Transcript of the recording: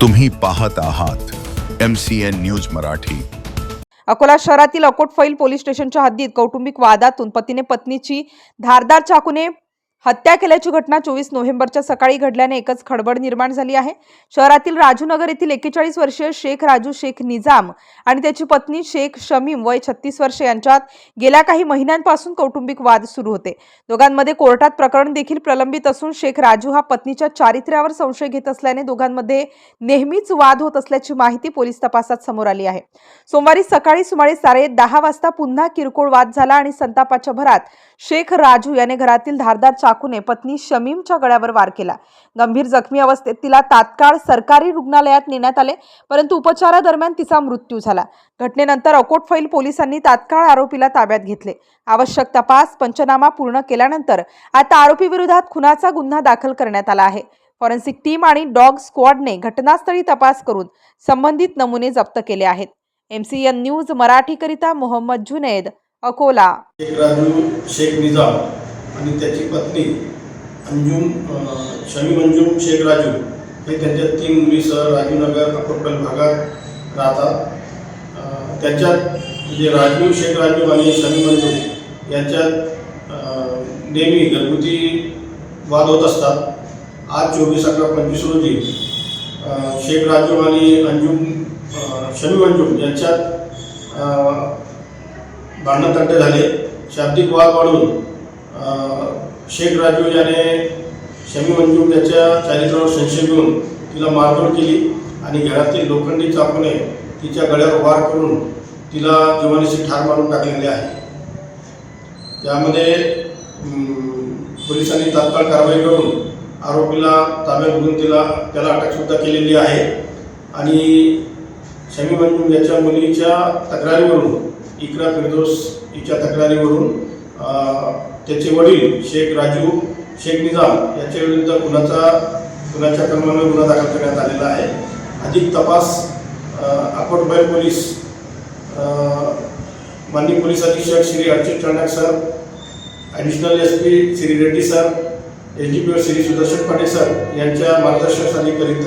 तुम्ही पाहत आहात M C N news Marathi. Akola शहरातील अकोट फैल पोलीस स्टेशनच्या हद्दीत कौटुंबिक वादातून पतीने पत्नीची धारदार चाकूने हत्या केल्याची घटना चोवीस नोव्हेंबरच्या सकाळी घडल्याने एकच खडबड निर्माण झाली आहे. शहरातील राजूनगर येथील एकेचाळीस वर्षीय शेख राजू शेख निजाम आणि त्याची पत्नी शेख शमीम वय छत्तीस वर्षे यांच्यात गेल्या काही महिन्यांपासून कौटुंबिक वाद सुरू होते. दोघांमध्ये कोर्टात प्रकरण देखील प्रलंबित असून शेख राजू हा पत्नीच्या चारित्र्यावर संशय घेत असल्याने दोघांमध्ये नेहमीच वाद होत असल्याची माहिती पोलीस तपासात समोर आली आहे. सोमवारी सकाळी सुमारे साडे दहा वाजता पुन्हा किरकोळ वाद झाला आणि संतापाच्या भरात शेख राजू याने घरातील धारदार चाकूने पत्नी शमीमच्या गळ्यावर वार केला. गंभीर जखमी अवस्थेत तिला तात्काळ सरकारी रुग्णालयात नेण्यात आले परंतु उपचारादरम्यान तिचा मृत्यू झाला. घटनेनंतर अकोट फैल पोलिसांनी तात्काळ आरोपीला ताब्यात घेतले. आवश्यक तपास पंचनामा पूर्ण केल्यानंतर आता आरोपी विरोधात खुनाचा गुन्हा दाखल करण्यात आला आहे. फॉरेन्सिक टीम आणि डॉग स्क्वॉडने घटनास्थळी तपास करून संबंधित नमुने जप्त केले आहेत. एमसीएन न्यूज मराठीकरिता मोहम्मद जुनेद अकोला. शेख राजू शेख निजाम. आणि त्याची पत्नी अंजुम शमी शमीम अंजुम शेख राजू हे त्यांच्या तीन मुलीसह राजूनगर अकोटपल भागात राहतात. त्याच्यात म्हणजे राजू शेख राजू आणि शमीम अंजुम यांच्यात नेहमी घरगुती वाद होत असतात. आज चोवीस अकरा पंचवीस रोजी शेख राजू आणि अंजुम शमी अंजुम यांच्यात अं, झाले. शाब्दिक वाद वाढून शेख राजू याने शमी मंजूर त्याच्या चारित्र्यावर संशय घेऊन तिला मारधोड केली आणि घरातील लोखंडी चाकूने तिच्या गळ्यावर वार करून तिला जीवनाशी ठार मारून टाकलेले आहे. त्यामध्ये पोलिसांनी तात्काळ कारवाई करून आरोपीला ताब्यात घेऊन तिला त्याला अटकसुद्धा केलेली आहे. आणि शमी मंजूर याच्या मुलीच्या तक्रारीवरून इकरा फिरदोस हिच्या तक्रारीवरून त्याचे वडील शेख राजू शेख निजाम यांच्या विरुद्ध गुन्ह्याचा गुन्ह्याच्या क्रमाने गुन्हा दाखल करण्यात आलेला आहे. अधिक तपास अ, पोलीस माननीय पोलीस अधीक्षक Shri Archit Chanak sir additional S P Shri Reddy sir S D P O Shri Sudarshan Patil sir यांच्या मार्गदर्शनाखाली करीत